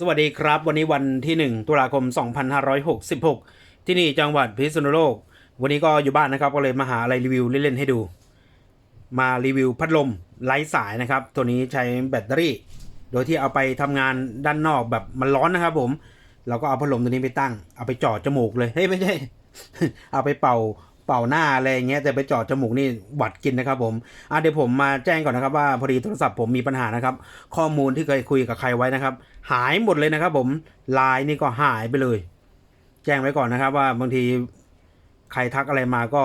สวัสดีครับ วันนี้วันที่ 1 ตุลาคม 2566 ที่นี่จังหวัดพิษณุโลก วันนี้ก็อยู่บ้านนะครับ ก็เลยมาหาอะไรรีวิวเล่นๆให้ดู มารีวิวพัดลมไร้สายนะครับ ตัวนี้ใช้แบตเตอรี่ โดยที่เอาไปทำงานด้านนอกแบบมันร้อนนะครับผม เราก็เอาพัดลมตัวนี้ไปตั้ง เอาไปจ่อจมูกเลยเฮ้ยไม่ใช่ เอาไปเป่า เป่าหน้าอะไรเงี้ยแต่ไปเจาะจมูกนี่หวัดกินนะครับผมอะเดี๋ยวผมมาแจ้งก่อนนะครับว่าพอดีโทรศัพท์ผมมีปัญหานะครับ ข้อมูลที่เคยคุยกับใครไว้นะครับ หายหมดเลยนะครับ ผมไลน์นี่ก็หายไปเลย แจ้งไว้ก่อนนะครับ ว่าบางทีใครทักอะไรมาก็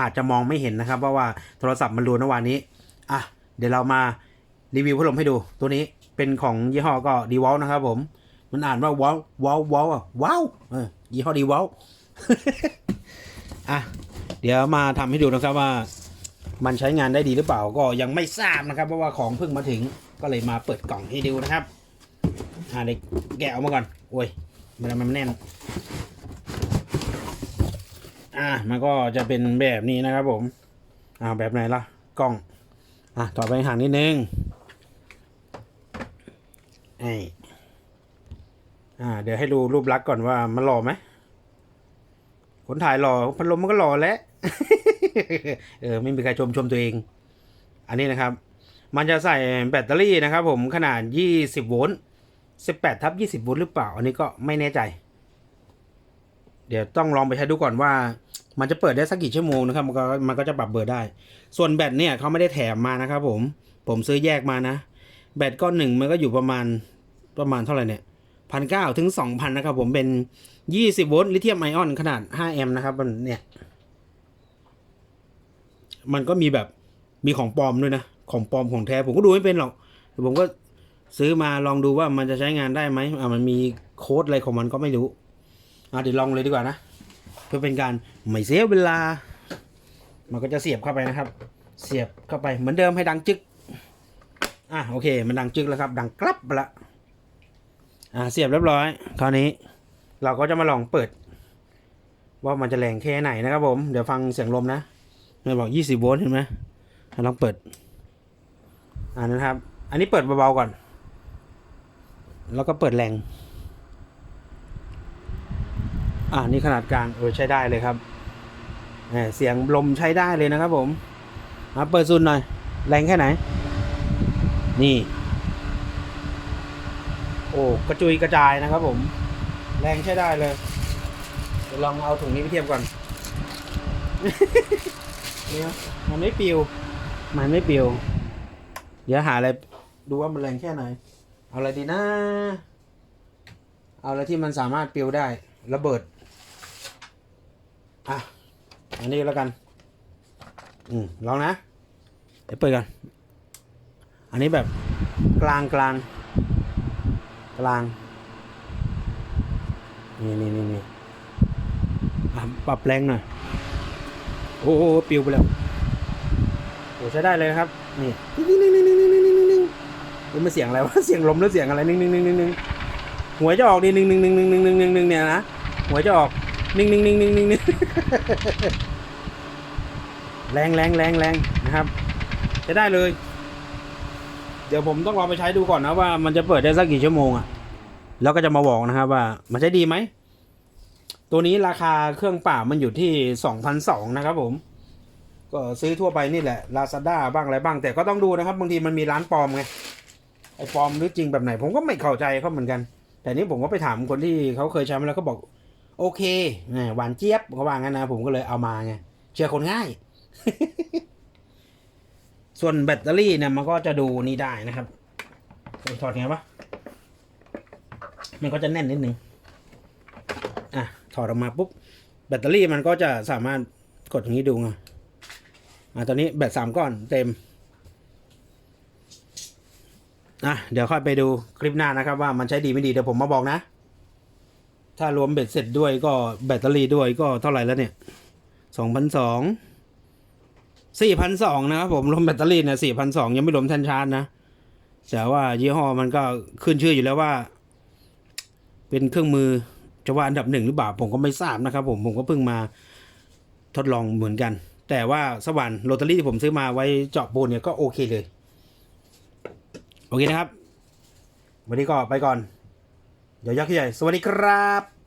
อาจจะมองไม่เห็นนะครับเพราะว่าโทรศัพท์มันรูนเมื่อวานนี้อะเดี๋ยวเรามารีวิวพัดลมให้ดู ตัวนี้เป็นของยี่ห้อก็ดีวอลนะครับผม มันอ่านว่าวอลวอลวอลว้าวเออยี่ห้อดีวอล อะเดี๋ยวมาทำให้ดูนะครับว่า มันใช้งานได้ดีหรือเปล่าก็ยังไม่ทราบนะครับ เพราะว่าของเพิ่งมาถึงก็เลยมาเปิดกล่องให้ดูนะครับอ่าเด็กแกะออกมาก่อนโอ้ยมันมันแน่นอ่ามันก็จะเป็นแบบนี้นะครับผมอ่าแบบไหนล่ะกล้องอะต่อไปห่างนิดนึงไออ่าเดี๋ยวให้ดูรูปลักษณ์ก่อนว่ามันหล่อไหม คนถ่ายหล่อพัดลมมันก็หล่อแล้วเออไม่มีใครชมชมตัวเอง อันนี้นะครับ มันจะใส่แบตเตอรี่นะครับ ผมขนาด 20 โวลต์18ทับ20 โวลต์หรือเปล่า อันนี้ก็ไม่แน่ใจ เดี๋ยวต้องลองไปใช้ดูก่อนว่า มันจะเปิดได้สักกี่ชั่วโมงนะครับ มันก็มันก็จะปรับเบอร์ได้ ส่วนแบตเนี่ยเขาไม่ได้แถมมานะครับ ผมผมซื้อแยกมานะ แบตก้อนหนึ่งมันก็อยู่ประมาณประมาณเท่าไหร่เนี่ย พันเก้าถึงสองพันนะครับผมเป็น 20 โวลต์ลิเธียมไอออนขนาด 5 แอมป์นะครับ มันเนี่ย มันก็มีแบบมีของปลอมด้วยนะ ของปลอมของแท้ ผมก็ดูไม่เป็นหรอกแต่ผมก็ซื้อมาลองดูว่ามันจะใช้งานได้ไหมอ่ามันมีโค้ดอะไรของมันก็ไม่รู้อะเดี๋ยวลองเลยดีกว่านะ เพื่อเป็นการไม่เสียเวลา มันก็จะเสียบเข้าไปนะครับ เสียบเข้าไปเหมือนเดิมให้ดังจึกอะโอเค มันดังจึกแล้วครับ ดังกรับไปละ อ่าเสียบเรียบร้อย คราวนี้ เราก็จะมาลองเปิด ว่ามันจะแรงแค่ไหนนะครับผม เดี๋ยวฟังเสียงลมนะมันบอก20โวลต์เห็นไหมลองเปิด อ่านะครับ อันนี้เปิดเบาๆก่อน แล้วก็เปิดแรง อ่านี่ขนาดกลางเออใช้ได้เลยครับเสียงลมใช้ได้เลยนะครับผมมาเปิดซุนหน่อย แรงแค่ไหน นี่ อ้กระจุยกระจายนะครับผม แรงใช้ได้เลยเดี๋ยวลองเอาถุงนี้ไปเทียบก่อนเนี่ยมันไม่ปิว มันไม่ปิว เดี๋ยวหาอะไรดูว่ามันแรงแค่ไหน เอาอะไรดีนะ เอาอะไรที่มันสามารถปิวได้ ระเบิด อะ อันนี้แล้วกัน อืมลองนะ เดี๋ยวเปิดกัน อันนี้แบบกลางกลาง กลาง นี่นี่นี่นี่ปรับแรงหน่อย โอ้โหปิวไปแล้วโอ้ใช้ได้เลยนะครับ นี่นิ่งนิ่งนิ่งนิ่งนิ่งนิ่งนิ่งนิ่งนิ่งนี่มันเสียงอะไรวะ เสียงลมหรือเสียงอะไร นิ่งนิ่งนิ่งนิ่งนิ่งหัวจะออกดีนิ่งนิ่งนิ่งนิ่งนิ่งนิ่งนิ่งนิ่งเนี่ยนะหัวจะออก นิ่งนิ่งนิ่งนิ่งนิ่งนิ่งแรงแรงแรงแรงนะครับใช้ได้เลย เดี๋ยวผมต้องลองไปใช้ดูก่อนนะว่ามันจะเปิดได้สักกี่ชั่วโมงอะแล้วก็จะมาบอกนะครับว่ามันใช้ดีไหม ตัวนี้ราคาเครื่องป่ามันอยู่ที่สองพันสองนะครับผม ก็ซื้อทั่วไปนี่แหละ Lazada บ้างอะไรบ้าง แต่ก็ต้องดูนะครับบางทีมันมีร้านปลอมไง ไอ้ปลอมหรือจริงแบบไหน ผมก็ไม่เข้าใจเขาเหมือนกัน แต่นี้ผมก็ไปถามคนที่เขาเคยใช้มาแล้วก็บอก โอเคหวานเจี๊ยบเขาว่างั้นนะผมก็เลยเอามาไง เชื่อคนง่าย ส่วนแบตเตอรี่เนี่ยมันก็จะดูนี่ได้นะครับถอดไงวะมันก็จะแน่นนิดนึงอะถอดออกมาปุ๊บแบตเตอรี่มันก็จะสามารถกดอย่างนี้ดูไงอะตอนนี้แบตสามก้อนเต็มอะเดี๋ยวค่อยไปดูคลิปหน้านะครับ ว่ามันใช้ดีไม่ดีเดี๋ยวผมมาบอกนะ ถ้ารวมเบ็ดเสร็จด้วยก็แบตเตอรี่ด้วยก็เท่าไหร่แล้วเนี่ยสองพันสอง สี่พันสองนะครับผมรวมแบตเตอรี่เนี่ยสี่พันสองยังไม่รวมแท่นชาร์จนะแต่ว่ายี่ห้อมันก็ขึ้นชื่ออยู่แล้วว่า เป็นเครื่องมือจะว่าอันดับหนึ่งหรือเปล่าผมก็ไม่ทราบนะครับ ผมผมก็เพิ่งมาทดลองเหมือนกัน แต่ว่าสว่านโรตารี่ที่ผมซื้อมาไว้เจาะปูนเนี่ยก็โอเคเลย โอเคนะครับ วันนี้ก็ไปก่อน เดี๋ยวยักษ์ใหญ่ สวัสดีครับ